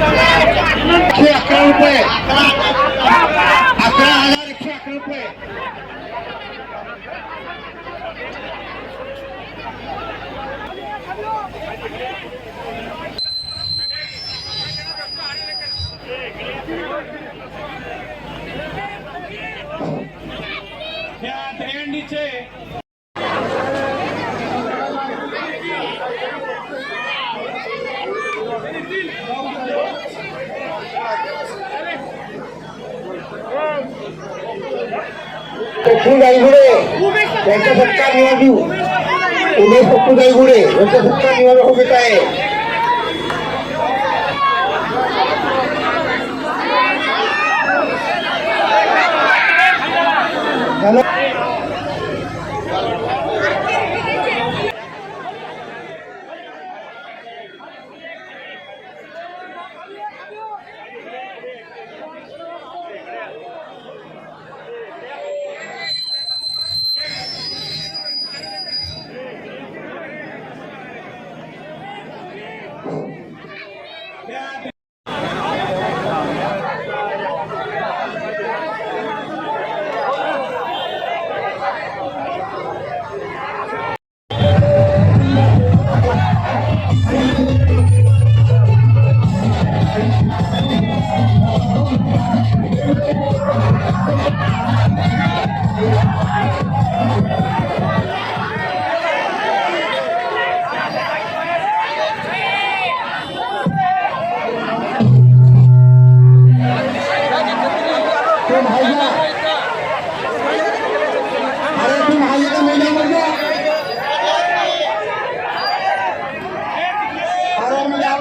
एकशे अकरा रुपये पप्पू गायगुडे यांचा सत्कार निवासी उमेश पप्पू गायगुडे यांचा सत्कार निवासी होत आहे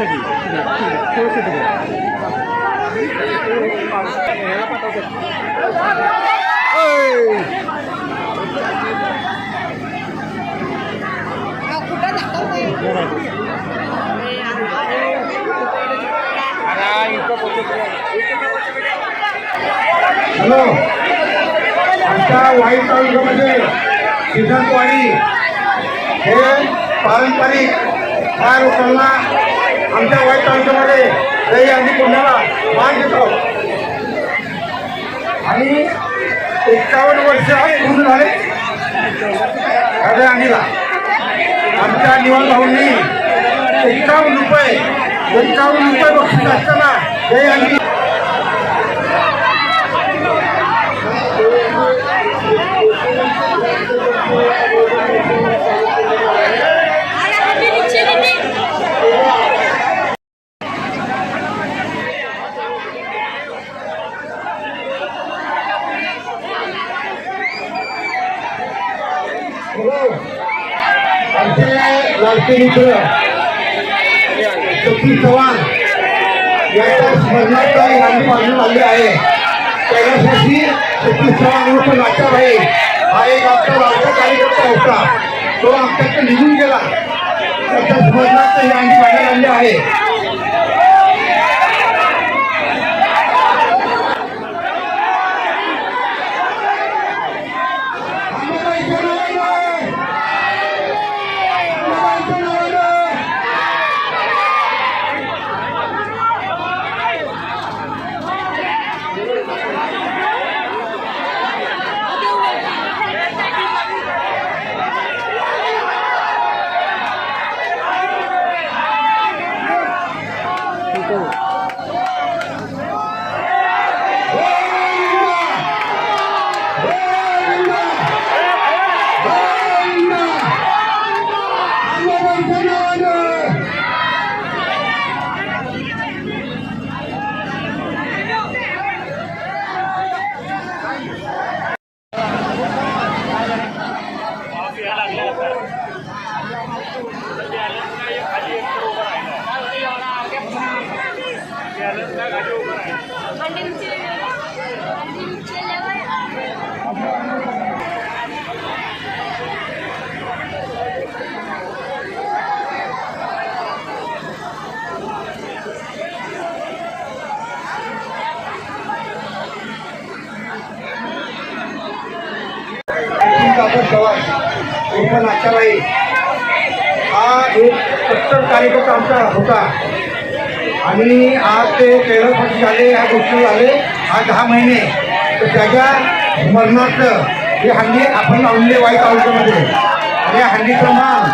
मैं जाऊँ देखिए हेलो हेलो जरा थोड़ी हॅलो आमच्या वाईट तालुक्यामध्ये सिद्धांतवाडी हे पारंपरिक ह्या लोकांना आमच्या वाईट तालुक्यामध्ये रही आम्ही पुण्याला मान देतो. आणि एकावन्न वर्ष पूर्ण झाले. ह्या आणीला आमच्या निवास भाऊंनी एकावन्न रुपये एकावन्न रुपये बक्षीस असताना दही आणि आमचे लाडके मित्र चव्हाण यांच्या स्मरणार्थ गांधी बांधून आले आहे. त्याच्यासाठी सतीश चव्हाण उर्फ नाट्याभाई हा एक आमचा लाडका कार्यकर्ता होता. तो आमच्याकडे निघून गेला. त्याच्या स्मरणार्थ ही गांधी बांधण्यात आली आहे. चव्हाण हा एक सत्तर कार्यकर्ता आमचा होता. आणि आज ते कैलासवासी झाले ह्या गोष्टी झाले. आज दहा महिने. तर त्याच्या स्मरणार्थ ही हंडी आपण लावलेली वाई तालुक्यामध्ये. आणि या हंडीचा मान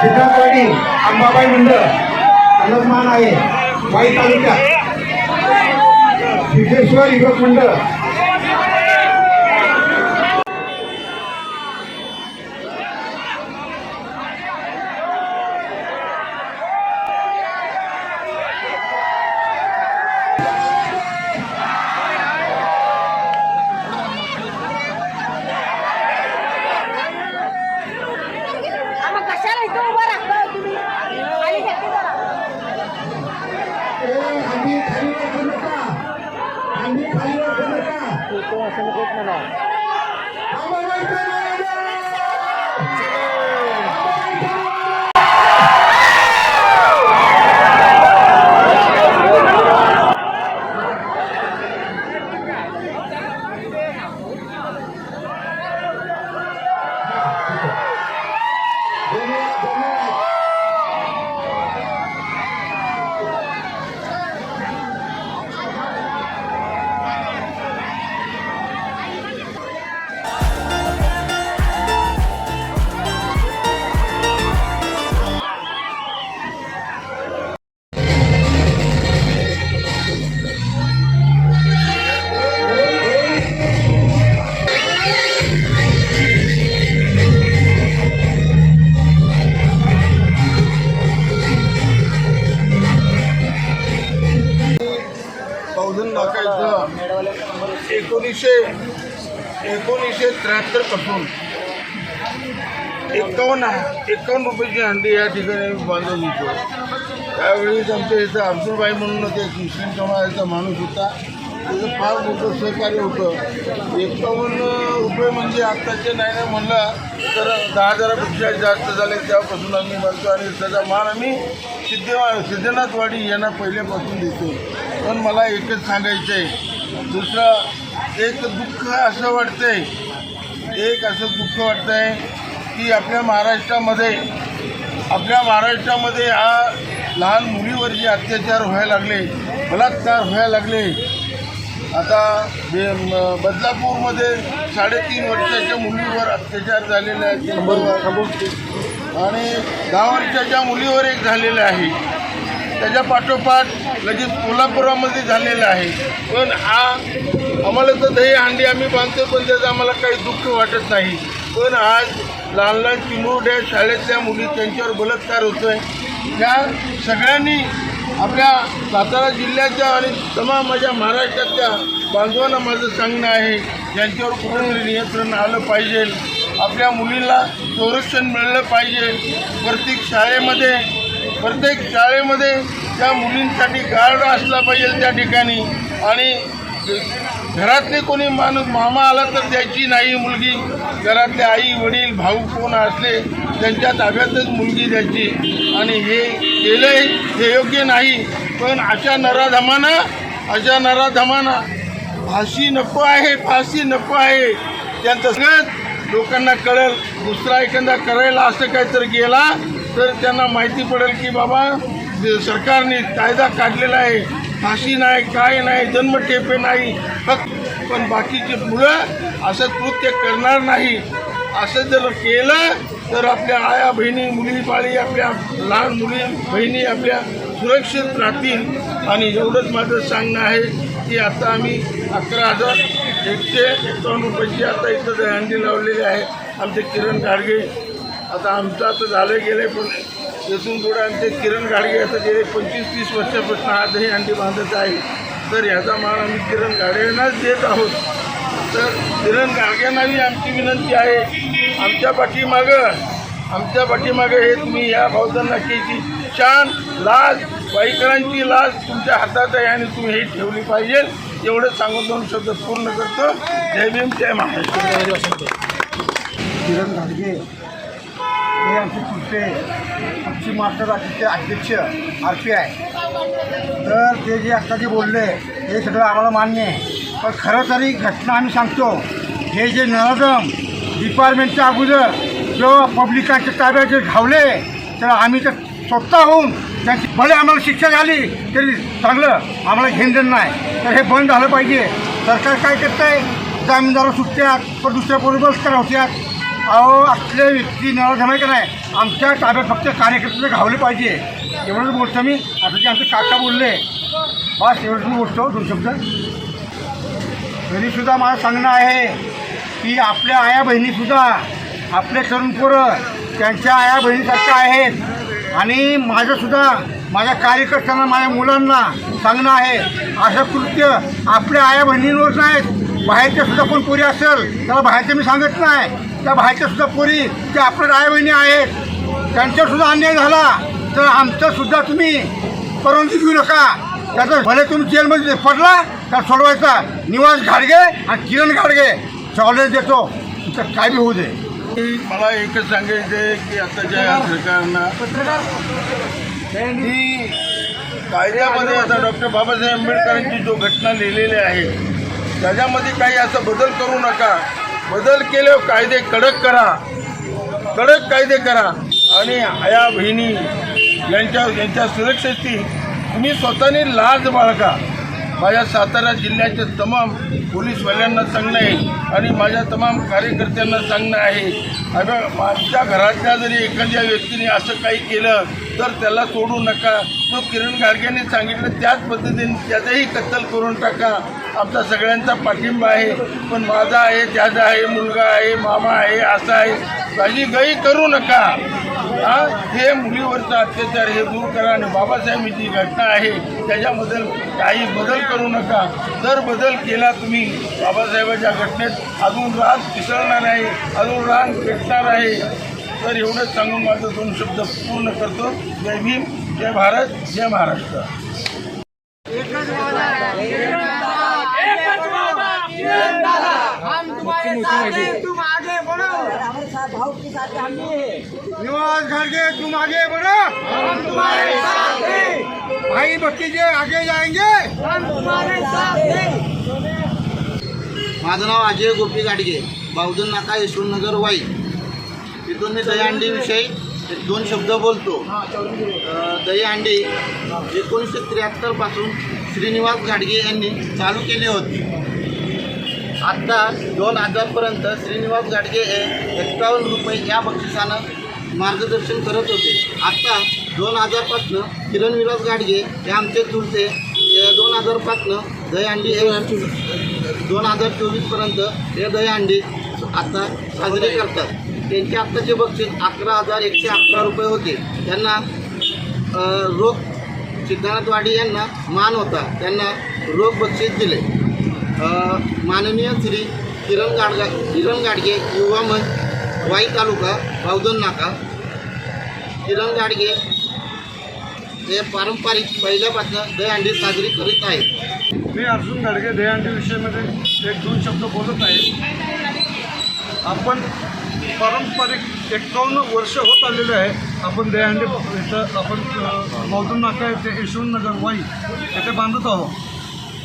सिद्धार्थवाडी अंबाबाई मंडळ त्यांनाच मान आहे. वाई तालुक्यात. सिद्धेश्वर युवक मंडळ. No. एकोणीसशे एकोणीसशे त्र्याहत्तरपासून एकावन्न एकावन्न रुपयाची हंडी या ठिकाणी आम्ही बांधून होतो त्यावेळी आमच्या इथं अब्दुलबाई म्हणून ते एक समाजाचा माणूस होता. त्याचं फार मोठं सहकार्य होतं. एकावन्न रुपये म्हणजे आत्ताचे नाही नाही म्हणलं तर दहा हजारापेक्षा जास्त झाले. त्यापासून आम्ही बांधतो आणि त्याचा मान आम्ही सिद्धेवा सिद्धनाथवाडी यांना पहिल्यापासून देतो. पण मला एकच सांगायचं आहे दुसरं एक दुःख असं वाटतंय. एक असं दुःख वाटतंय की आपल्या महाराष्ट्रामध्ये आपल्या महाराष्ट्रामध्ये हा लहान मुलीवर जे अत्याचार व्हायला लागले बलात्कार व्हायला लागले. आता बे बदलापूरमध्ये साडेतीन वर्षाच्या मुलीवर अत्याचार झालेले आहेत. आणि दहा वर्षाच्या मुलीवर एक झालेलं आहे त्याच्या पाठोपाठ लगेच कोल्हापुरामध्ये झालेलं आहे. पण हा आम्हाला तर दही हंडी आम्ही बांधतो पण त्याचं आम्हाला काही दुःख वाटत नाही. पण आज लहान लहान चिमुरड्या शाळेतल्या मुली त्यांच्यावर बलात्कार होतोय. या सगळ्यांनी आपल्या सातारा जिल्ह्याच्या आणि तमाम माझ्या महाराष्ट्रातल्या बांधवांना माझं सांगणं आहे ज्यांच्यावर कुठेतरी नियंत्रण आलं पाहिजे. आपल्या मुलींना संरक्षण मिळलं पाहिजे. प्रत्येक शाळेमध्ये प्रत्येक शाळेमध्ये त्या मुलींसाठी गार्ड असला पाहिजे त्या ठिकाणी. आणि घरातले कोणी माणूस मामा आला तर द्यायची नाही मुलगी. घरातले आई वडील भाऊ कोण असले त्यांच्या ताब्यातच मुलगी द्यायची. आणि हे केलंय हे योग्य नाही. पण अशा नराधमाना अशा नराधमाना फाशी नको आहे फाशी नको आहे. त्यांचं सगळं लोकांना कळेल दुसरा एखादा करायला असं काहीतरी गेला तर त्यांना माहिती पडेल की बाबा सरकारने कायदा काढलेला आहे. फाशी नाही काय नाही जन्मठेपे नाही फक्त पण बाकीचे मुलं असं कृत्य करणार नाही. असं जर केलं तर आपल्या आया बहिणी मुली बाळी आपल्या लहान मुली बहिणी आपल्या सुरक्षित राहतील. आणि एवढंच माझं सांगणं आहे की आता आम्ही अकरा हजार एकशे एकावन्न रुपयाची आता इथं दहंडी लावलेली आहे. आमचे किरण गाडगे आता आमचं आता झालं गेले पण जसून पुढे आमचे किरण गाडगे असं गेले पंचवीस तीस वर्षापासून आजही अंडी बांधत आहे तर ह्याचा मान आम्ही किरण गाडगेंनाच देत आहोत. तर किरण गाडगेंनाही आमची विनंती आहे आमच्या पाठीमागं आमच्या पाठीमागं हे तुम्ही या बौद्ध नाक्याची शान लाज वाईकरांची लाज तुमच्या हातात आहे आणि तुम्ही हे ठेवली पाहिजे. एवढं सांगून दोन शब्द पूर्ण करतो. जय भीम जय महाराष्ट्र. किरण गाडगे आमचे पुढचे पश्चिम महाराष्ट्र राज्याचे अध्यक्ष आर पी आय तर ते जे आत्ता जे बोलले हे सगळं आम्हाला मान्य आहे. पण खरं तरी घटना आम्ही सांगतो हे जे नळदम डिपार्टमेंटच्या अगोदर जो पब्लिकांच्या ताब्यात जे घावले तर आम्ही तर स्वतः होऊन त्यांची भले आम्हाला शिक्षा झाली तरी चांगलं आम्हाला घेणं नाही. तर हे बंद झालं पाहिजे. सरकार काय करतं आहे जामीनदार सुटत्यात पण दुसऱ्या बरोबर करावत्यात अहो असले व्यक्ती नळधम आहे का नाही? आमच्या ताब्यात फक्त कार्यकर्ते घावले पाहिजे. एवढंच बोलतो मी. आता जे आमचे काका बोलले. बस एवढंच मी बोलतो दोन शब्द. तरीसुद्धा मला सांगणं आहे की आपल्या आया बहिणीसुद्धा आपले तरुण पोरं त्यांच्या आया बहिणीसारख्या आहेत. आणि माझंसुद्धा माझ्या कार्यकर्त्यांना माझ्या मुलांना सांगणं आहे. असं कृत्य आपल्या आया बहिणींवरच नाहीत बाहेरच्या सुद्धा कोण पोरी असेल त्याला बाहेरचं मी सांगत नाही. त्या बाहेरच्या सुद्धा पोरी त्या आपल्या आया बहिणी आहेत त्यांच्यासुद्धा अन्याय झाला. तर आमचं सुद्धा तुम्ही परवानगी घेऊ नका. त्याचं भले तुम्ही जेलमध्ये पडला तर सोडवायचा. निवास घाडगे आणि किरण घाडगे. चॉलेज देतो. तर काय बी होऊ दे. मला एकच सांगायचं आहे की आताच्या सरकारनं ही कायद्यामध्ये आता डॉक्टर बाबासाहेब आंबेडकरांची जो घटना लिहिलेली आहे त्याच्यामध्ये काही असा बदल करू नका. बदल केल्यावर कायदे कडक करा. कडक कायदे करा. आणि आया बहिणी यांच्या यांच्या सुरक्षेची तुम्ही स्वतःने लाज बाळगा. माझ्या सातारा जिल्ह्याच्या तमाम पोलीसवाल्यांना सांगणं आहे आणि माझ्या तमाम कार्यकर्त्यांना सांगणं आहे. अगं माझ्या घरातल्या जरी एखाद्या व्यक्तीने असं काही केलं तर त्याला सोडू नका. तो किरण गाडगेने सांगितलं त्याच पद्धतीने त्याचंही कत्तल करून टाका. आमचा सगळ्यांचा पाठिंबा आहे. पण माझा आहे त्याचा आहे मुलगा आहे मामा आहे असा आहे माझी गई करू नका. हा हे मुलीवरचा अत्याचार हे दूर करा आणि बाबासाहेब जी घटना आहे. त्याच्याबद्दल काही बदल करू नका. जर बदल केला तुम्ही बाबासाहेबाच्या घटनेत अजून राग पिसळणार आहे अजून राग पेटणार आहे. तर एवढंच सांगून माझं दोन शब्द पूर्ण करतो. जय भीम जय भारत जय महाराष्ट्र. निवास घाडगे तुम आगे बढ़ो. भाई भतीजे आगे जाएंगे. माझं नाव अजय गोपी गाडगे. बावधन नाका यशवंतनगर वाई. तिथून मी दहीहंडीविषयी एक दोन शब्द बोलतो. दहीहंडी एकोणीसशे त्र्याहत्तरपासून श्रीनिवास घाडगे यांनी चालू केली होती. आत्ता दोन हजारपर्यंत श्रीनिवास गाडगे हे एक्कावन्न रुपये या बक्षिसानं मार्गदर्शन करत होते. आत्ता दोन हजारपासनं किरण विलास गाडगे हे आमचे चुलते दोन हजारपासनं दहीहंडी हे दोन हजार चोवीसपर्यंत हे दहीहंडी आता साजरे करतात. त्यांचे आत्ताचे बक्षीस अकरा हजार एकशे अकरा रुपये होते. त्यांना अ, रोख सिद्धार्थवाडी यांना मान होता. त्यांना रोख बक्षीस दिले. माननीय श्री किरण गाडगा किरण गाडगे युवा मन वाई तालुका बावधन नाका. किरण गाडगे हे पारंपरिक पहिल्यापासून दहीहंडी साजरी करीत आहेत. मी अर्जुन गाडगे दहीहंडी विषयामध्ये एक दोन शब्द बोलत आहे. आपण पारंपरिक एकावन्न वर्ष होत आलेले आहे. आपण दहीहंडी इथं आपण मौदून नाका येथे यशवंतनगर वाई येथे बांधत आहोत.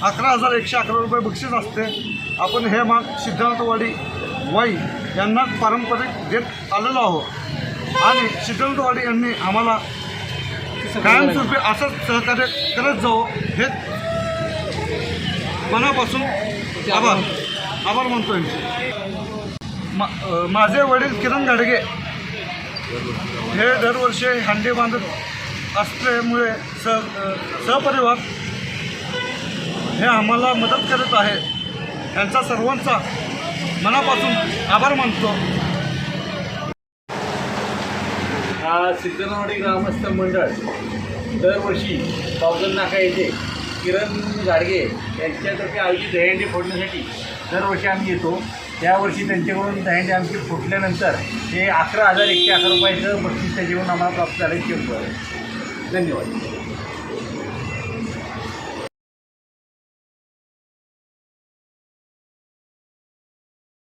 अकरा हजार एकशे अकरा रुपये बक्षीस असते. आपण हे माग सिद्धार्थवाडी वाई यांना पारंपरिक देत आलेलो आहोत. आणि सिद्धार्थवाडी यांनी आम्हाला कायमस्वरूपी असंच सहकार्य करत जाऊ हे मनापासून आभार. आभार म्हणतोय मा माझे वडील किरण गाडगे हे दरवर्षी हंडी बांधत असल्यामुळे स सहपरिवार हे आम्हाला मदत करत आहे. यांचा सर्वांचा मनापासून आभार मानतो. हा सिद्धनवाडी ग्रामस्थ मंडळ दरवर्षी पावगल नाका येथे किरण गाडगे यांच्यातर्फे आयोजित दहीहंडी फोडण्यासाठी दरवर्षी आम्ही येतो. त्यावर्षी त्यांच्याकडून दहीहंडी आमची फुटल्यानंतर हे अकरा हजार एकशे अकरा रुपयाचं बक्षीस त्याच्याकडून आम्हाला प्राप्त झालं. धन्यवाद.